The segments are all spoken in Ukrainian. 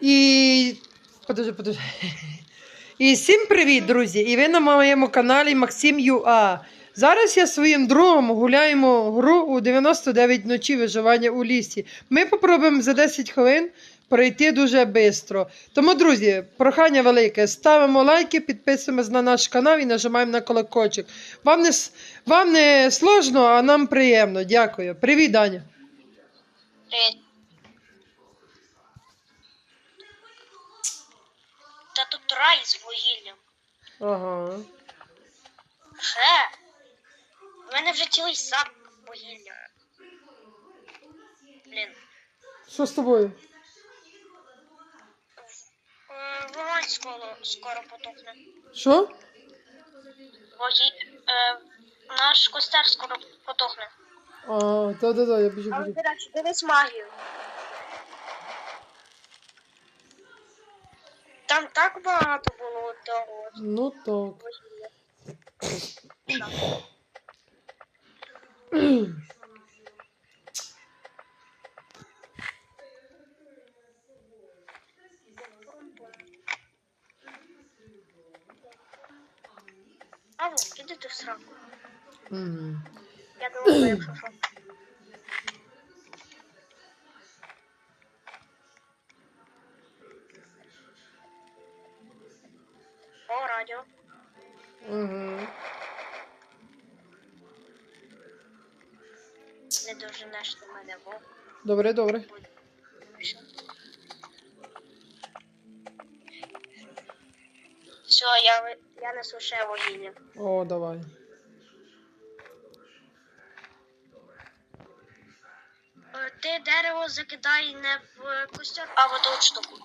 І. Подожди, подожди. І всім привіт, друзі! І ви на моєму каналі Максим ЮА. Зараз я своїм другом гуляємо гру у 99 ночі виживання у лісі. Ми попробуємо за 10 хвилин пройти дуже швидко. Тому, друзі, прохання велике. Ставимо лайки, підписуємось на наш канал і нажимаємо на колокольчик. Вам не, вам не сложно, а нам приємно. Дякую. Привіт, Даня. Привіт. Та рай з вугіллям. Ага. Ще. У мене вже цілий сад вугілля. Блін. Що з тобою? Е, Вогонь скоро, скоро потухне. Що? Вогі... Е, наш костер скоро потухне. А, да-да-да, я біжу, Але, біжу. до речі, дивись магію. Там так багато було того от Ну так. А вот, іди ти в сраку. Мгм. Я думаю, якщо що. Не доженеш до мене вовк. Добре, добре. Все, я, я несу ще вугілля. О, давай. Е, Ти дерево закидай не в костер, а в оту штуку.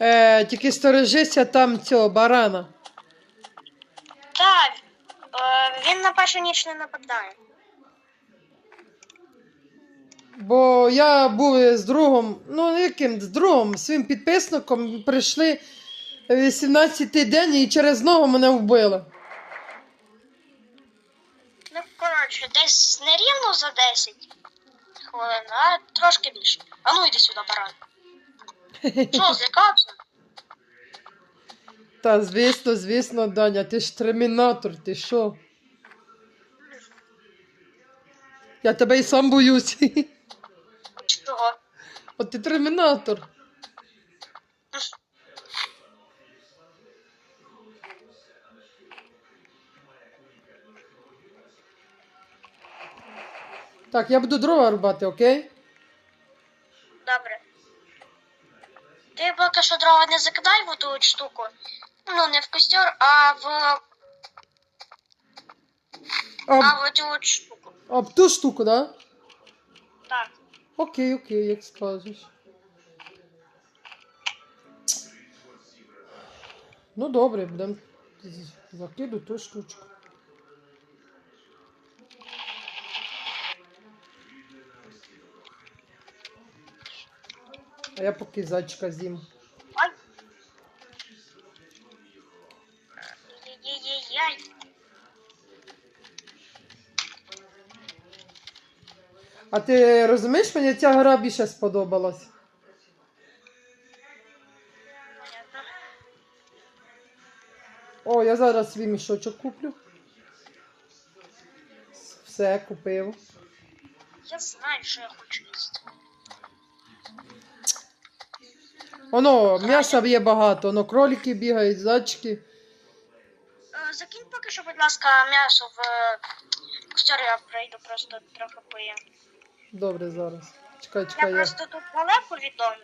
Е, тільки сторожися там цього барана. Він на першу ніч не нападає. Бо я був з другом, ну яким з другом, своїм підписником прийшли 18-й день і через ногу мене вбили. Ну, коротше, десь не рівно за 10 хвилин, а трошки більше. А ну йди сюди, баран. Що, злякався? Та звісно, звісно, Даня, ти ж термінатор, ти що? Я тебе і сам боюсь. Чого? От ти термінатор. Так, я буду дрова рубати, окей? Добре. Ти поки що дрова не закидай в ту штуку. Ну, не в костер, а в. Об, А в цю от штуку. Об ту штуку, да? Так. Окей, окей, як скажеш. Ну добре, будемо закиду ту штучку. А я поки зайчика з'їм. А ти розумієш, мені ця гра більше сподобалась. О, я зараз свій мішочок куплю. Все, купив. Я знаю, що я хочу їсти. Воно, м'яса є багато, воно кролики бігають, зайчики. Е, Закинь поки що, будь ласка, м'ясо в е, костер, я прийду просто трохи поїм. Добре, зараз. Чекай, Я чекай, я. просто тут далеко від дому.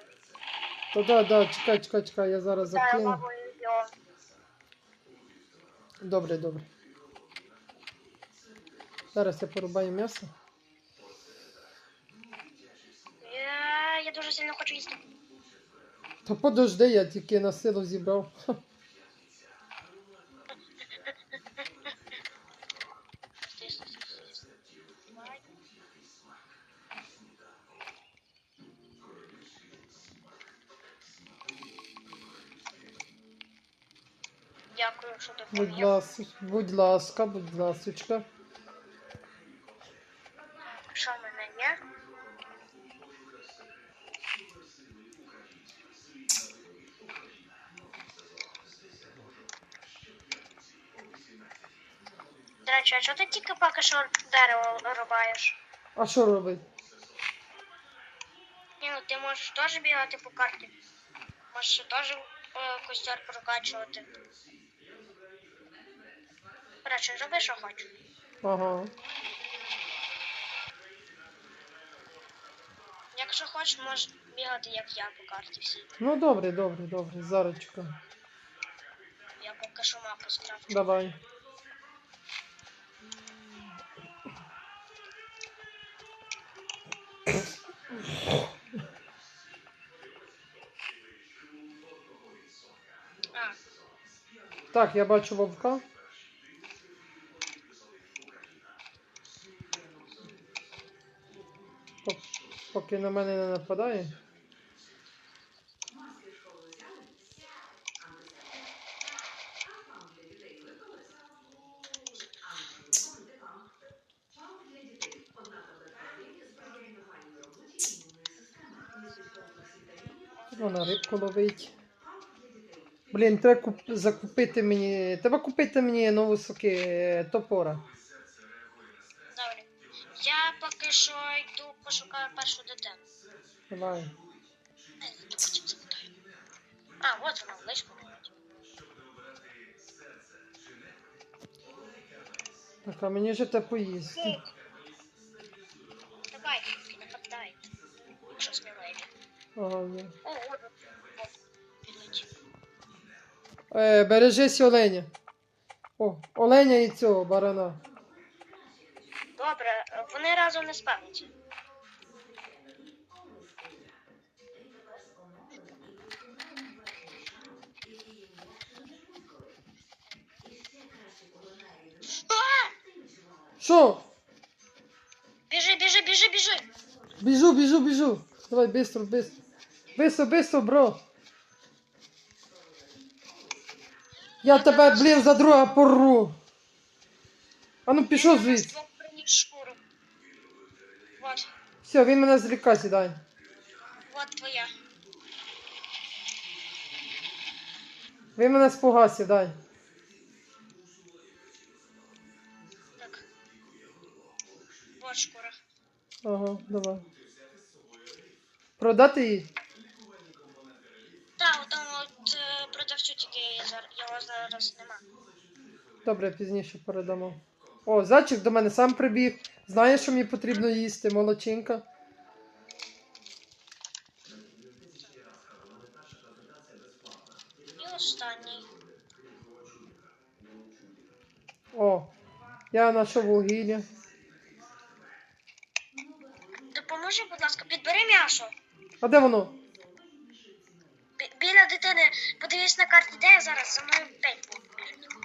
Та да, да, чекай, чекай, чекай, я зараз Та закину. мабуть, його. Добре, добре. Зараз я порубаю м'ясо. Я, я дуже сильно хочу їсти. Та подожди, я тільки на силу зібрав. Ха. Давай. Дякую, що допомогли. Будь ласка, будь ласка, будь ласочка. Що в мене є? До речі, а чого ти тільки поки що дерево рубаєш? А що робить? Ні, ну ти можеш теж бігати по карті. Можеш теж е, костер прокачувати. Коротше, роби, що хочеш. Ага. Якщо хочеш, можеш бігати, як я по карті всій. Ну добре, добре, добре. Зараз чекаю. Я поки що мапу скрафчу. Давай. Так, я бачу вовка. Поки на мене не нападає. Вона рибку ловить. Блін, треба куп... закупити мені. Треба купити мені нову соки е, топора. Що йду пошукаю першу дитину. Давай. А, от вона, личко лежить. Так, а мені вже те поїсти. Давай, не нападайте. Якщо сміливі. Ага, ні. О, от, от, підлетів. Е, бережись оленя. О, оленя і цього барана. Добре, вони разом не спавняться. Що? Біжи, біжи, біжи, біжи. Біжу, біжу, біжу. Давай, бистро, бистро. Бистро, бистро, бро. Я тебе, блін, за друга порву. А ну пішов звідси. Я. Вот, Все, він мене зліка сідай. вот твоя. Він мене спуга сідай. Так. Вот шкура. Ага, давай. Продати її? Так, там от е, продавцю тільки його зараз нема. Добре, пізніше передамо. О, зайчик до мене сам прибіг. Знає, що мені потрібно їсти, молодчинка. І останній. О, я знайшов вугілля. Допоможи, будь ласка, підбери м'ясо. А де воно? Бі- біля дитини, подивись на карті, де я зараз, за мною біжить.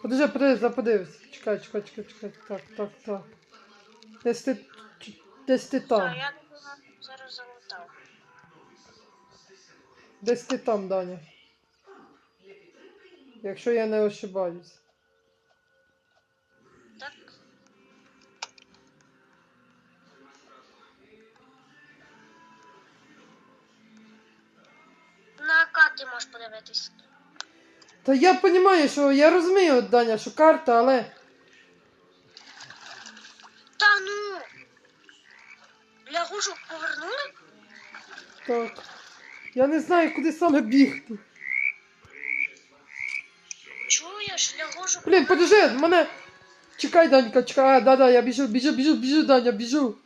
Подожди, подивись. Чекай, чекай, чекай, чекай. Так, так, так. Десь ти. Десь ти Так, я зараз залутав. Десь ти там, Даня. Якщо я не ошибаюсь. Так. На карті можеш подивитись. Та я розумію, що я розумію, Даня, що карта, але. Та ну! Лягушок повернули? Так. Я не знаю, куди саме бігти. Чуєш, лягушок Блін, подожди, мене. Чекай, Данька, чекай. А, да, да, я біжу, біжу, біжу, біжу, Даня, біжу.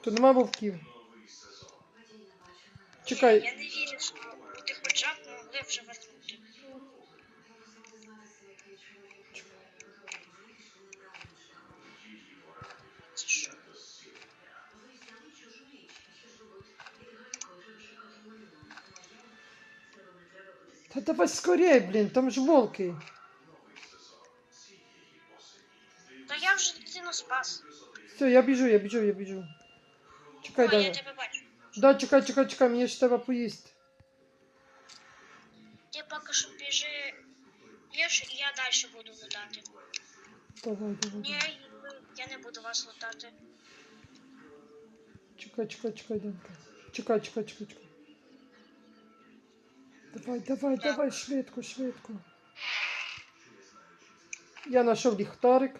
Тут нема вовків. Чекай. Я не вірю, що ти хоча б могли вже вернути. Та давай скорей, блін, там ж волки. Та я вже дитину спас. Все, я біжу, я біжу, я біжу. Чекай, О, я Даня. тебе бачу. Да, чекай, чекай, чекай, мені ж треба поїсти. Ти поки що біжи. І я далі буду лутати. Давай, давай. Ні, я не буду вас лутати. Чекай, чекай, чекай, Данька. Чекай, чекай, чекай, чекай. Давай, давай, давай, швидко, швидко. Я знайшов ліхтарик.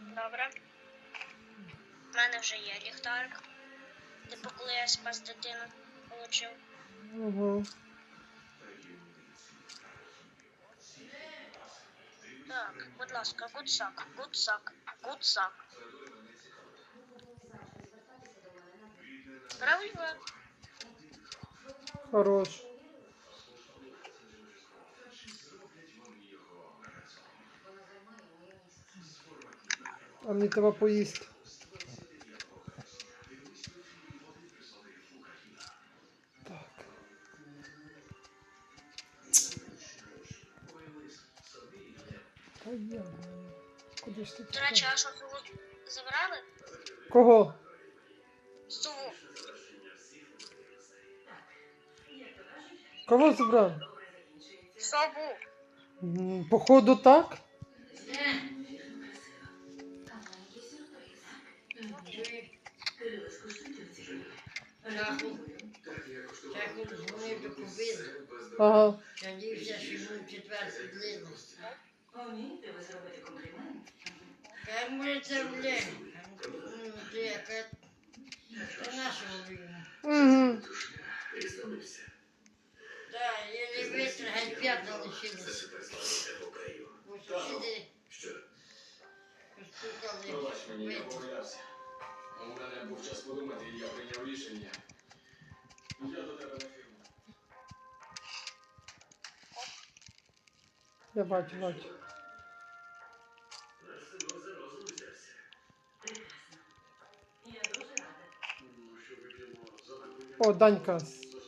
Добре. У мене вже є ліхтарик. Типу, коли я спас дитину получив. Ага. Так, будь ласка, гудсак, гудсак, гудсак. Правильно. Хорош. А мені треба поїсти. Так. Та я. Куди ж ти До речі, а що сову забрали? Кого? Кого забрав? Сову. М, Походу так. Чеху дзвонив до Кубина. Ага. Надіюся, що йому четвертий длину. Вмієте ви зробити комплімент? Хай може це влє. Ну, ти яка... Це нашого війну. Угу. У мене був час подумати, і я прийняв рішення. Я. Я бачу, бачу. О, Данька,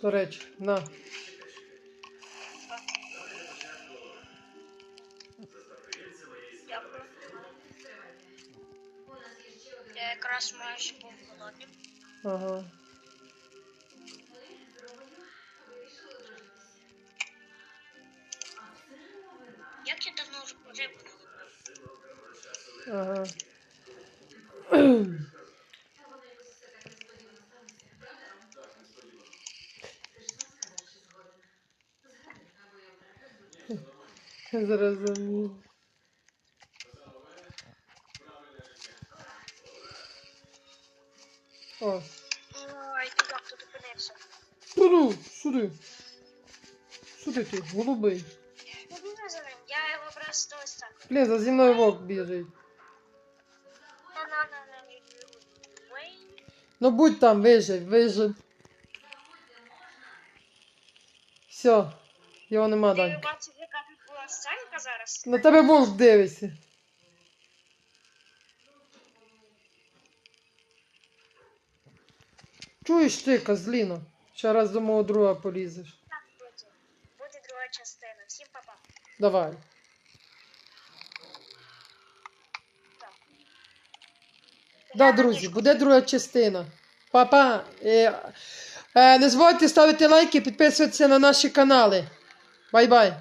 до речі, на. Ага. Як я давно вже ловив? Ага. Зрозумів. Ти як тут опинився? Туду, сюди. Сюди ти, голубий. Я не за ним, я його просто ось так. Блін, за зі мною вовк біжить. Ну будь там, вижив, вижив. Все, його нема, Ти Данька. бачив, яка тут була сценка зараз? На тебе вовк дивиться. Чуєш ти, козліно? Ще раз до мого друга полізеш. Так, буде. Буде друга частина. Всім па-па. Давай. Так. Да, друзі, буде друга частина. Папа, е, е, не забувайте ставити лайки, підписуватися на наші канали. Бай-бай.